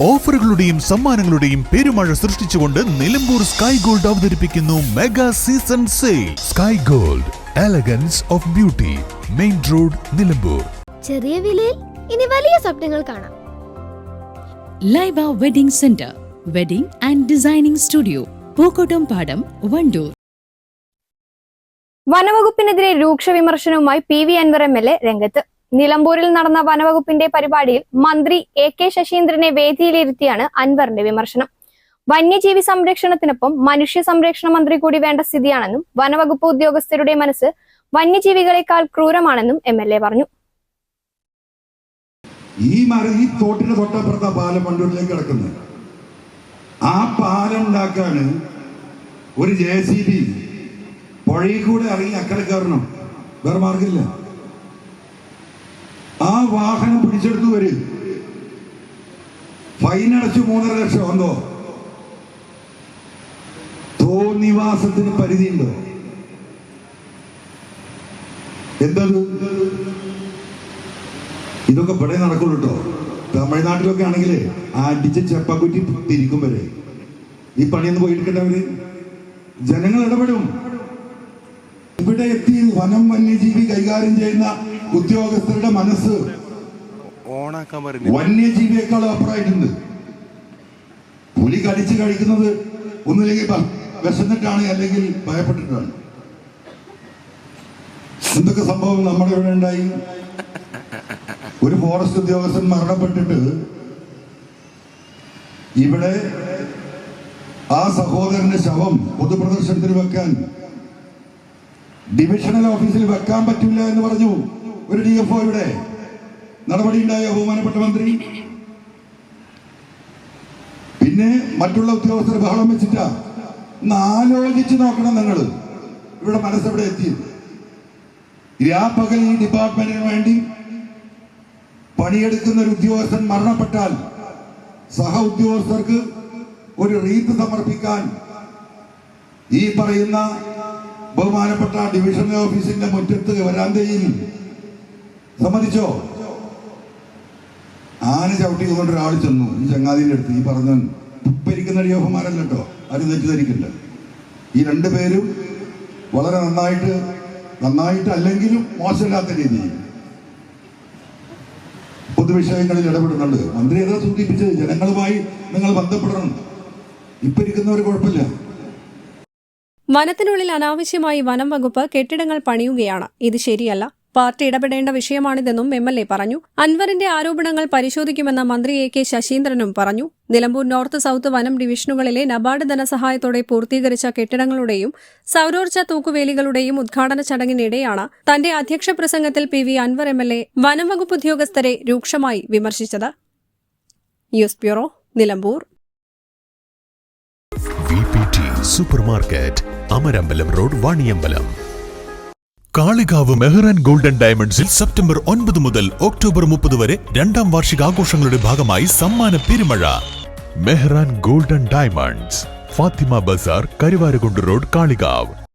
ഓഫറുകളുടെയും സമ്മാനങ്ങളുടെയും പെരുമഴ സൃഷ്ടിച്ചുകൊണ്ട് നിലമ്പൂർ സ്കൈ ഗോൾഡ് അവതരിപ്പിക്കുന്നു mega season sale. Sky Gold elegance of beauty main road Nilambur. ചെറിയ വിലയിൽ ഇനി വലിയ സ്വപ്നങ്ങൾ കാണാം. Laiba wedding centre wedding and designing studio Pookkottumpadam Wandoor. വനവകുപ്പിനെതിരെ രൂക്ഷ വിമർശനവുമായി P V Anvar M L A രംഗത്ത്. നിലമ്പൂരിൽ നടന്ന വനവകുപ്പിന്റെ പരിപാടിയിൽ മന്ത്രി എ കെ ശശീന്ദ്രനെ വേദിയിലിരുത്തിയാണ് അൻവറിന്റെ വിമർശനം. വന്യജീവി സംരക്ഷണത്തിനൊപ്പം മനുഷ്യ സംരക്ഷണ മന്ത്രി കൂടി വേണ്ട സ്ഥിതിയാണെന്നും വനവകുപ്പ് ഉദ്യോഗസ്ഥരുടെ മനസ്സ് വന്യജീവികളെക്കാൾ ക്രൂരമാണെന്നും എം എൽ എ പറഞ്ഞു. ഈ മറി ഈ തോട്ടിന് തൊട്ടപ്പുറത്ത പാലം പണ്ടൂരിലേക്ക് കിടക്കുന്നത്. ആ പാലം ഉണ്ടാക്കാണ് ഒരു ജെ സി ബി. പുഴയിൽ കൂടെ ഇറങ്ങി അക്കരെ കയറണം വേറെ മാർഗമില്ല ആ വാഹനം പിടിച്ചെടുത്തു വരും. ഫൈൻ അടച്ചു മൂന്നര ലക്ഷം എന്തോ? തോന്നിവാസത്തിന് പരിധിയുണ്ടോ? എന്തത്? ഇതൊക്കെ ഇവിടെ നടക്കുള്ളൂ കേട്ടോ തമിഴ്നാട്ടിലൊക്കെ ആണെങ്കിൽ അടിച്ച് ചെപ്പക്കുറ്റി തിരിക്കും വരെ. ഈ പണിയൊന്നും പോയിരിക്കണ്ടവര് ജനങ്ങൾ ഇടപെടും. ഇവിടെ എത്തി വനം വന്യജീവി കൈകാര്യം ചെയ്യുന്ന ഉദ്യോഗസ്ഥരുടെ മനസ്സ് വന്യജീവിയേക്കാൾ അപ്പുറമായിട്ടുണ്ട്. പുലി കടിച്ചു കഴിക്കുന്നത് ഒന്നില്ലെങ്കിൽ വിശന്നിട്ടാണ് അല്ലെങ്കിൽ ഭയപ്പെട്ടിട്ടാണ്. എന്തൊക്കെ സംഭവം നമ്മുടെ ഇവിടെ ഉണ്ടായി? ഒരു ഫോറസ്റ്റ് ഉദ്യോഗസ്ഥൻ മരണപ്പെട്ടിട്ട് ഇവിടെ ആ സഹോദരന്റെ ശവം പൊതുപ്രദർശനത്തിന് വെക്കാൻ ഡിവിഷണൽ ഓഫീസിൽ വെക്കാൻ പറ്റില്ല എന്ന് പറഞ്ഞു ഒരു ഡി എഫ് ഒയുടെ നടപടി ഉണ്ടായ ബഹുമാനപ്പെട്ട മന്ത്രി. പിന്നെ മറ്റുള്ള ഉദ്യോഗസ്ഥർ ബഹളം വെച്ചിട്ടാ. ഒന്ന് ആലോചിച്ച് നോക്കണം നിങ്ങൾ. ഇവിടെ മനസ്സെവിടെ എത്തി? രാപ്പകൽ ഈ ഡിപ്പാർട്ട്മെന്റിന് വേണ്ടി പണിയെടുക്കുന്ന ഒരു ഉദ്യോഗസ്ഥൻ മരണപ്പെട്ടാൽ സഹ ഉദ്യോഗസ്ഥർക്ക് ഒരു റീത്ത് സമർപ്പിക്കാൻ ഈ പറയുന്ന ബഹുമാനപ്പെട്ട ഡിവിഷണൽ ഓഫീസിന്റെ മുറ്റത്ത് വരാന്തയിൽ സമ്മതിച്ചോ? ആന ചവിട്ടി കൊണ്ട് ഒരാൾ ചെന്നു. ഈ ചങ്ങാതിന്റെ അടുത്ത് ഈ പറഞ്ഞ ഉപ്പരിക്കുന്ന ഡിയോഫന്മാരല്ല കേട്ടോ. ആരും തെറ്റിദ്ധരിക്കണ്ട. ഈ രണ്ടു പേരും വളരെ നന്നായിട്ട് നന്നായിട്ട് അല്ലെങ്കിലും മോശമില്ലാത്ത രീതിയിൽ പൊതുവിഷയങ്ങളിൽ ഇടപെടുന്നുണ്ട്. മന്ത്രി ഏതാ സൂചിപ്പിച്ചത്? ജനങ്ങളുമായി നിങ്ങൾ ബന്ധപ്പെടണം. ഇപ്പൊ ഇരിക്കുന്നവർ കുഴപ്പമില്ല. വനത്തിനുള്ളിൽ അനാവശ്യമായി വനം വകുപ്പ് കെട്ടിടങ്ങൾ പണിയുകയാണ്. ഇത് ശരിയല്ല. പാർട്ടി ഇടപെടേണ്ട വിഷയമാണിതെന്നും എം എൽ എ പറഞ്ഞു. അൻവറിന്റെ ആരോപണങ്ങൾ പരിശോധിക്കുമെന്ന മന്ത്രി എ കെ ശശീന്ദ്രനും പറഞ്ഞു. നിലമ്പൂർ നോർത്ത് സൌത്ത് വനം ഡിവിഷനുകളിലെ നബാർഡ് ധനസഹായത്തോടെ പൂർത്തീകരിച്ച കെട്ടിടങ്ങളുടെയും സൌരോർജ തൂക്കുവേലികളുടെയും ഉദ്ഘാടന ചടങ്ങിനിടെയാണ് തന്റെ അധ്യക്ഷ പ്രസംഗത്തിൽ P V Anvar M L A വനം വകുപ്പ് ഉദ്യോഗസ്ഥരെ രൂക്ഷമായി വിമർശിച്ചത്. News bureau Nilambur. Super market Amarambalam road Vaniyambalam. Kalikavu Mehran golden ഡയമണ്ട്സിൽ സെപ്റ്റംബർ ഒൻപത് മുതൽ ഒക്ടോബർ മുപ്പത് വരെ രണ്ടാം വാർഷികാഘോഷങ്ങളുടെ ഭാഗമായി സമ്മാന പെരുമഴ. Mehran golden diamonds Fathima Bazaar Karuvarakundu road Kalikavu.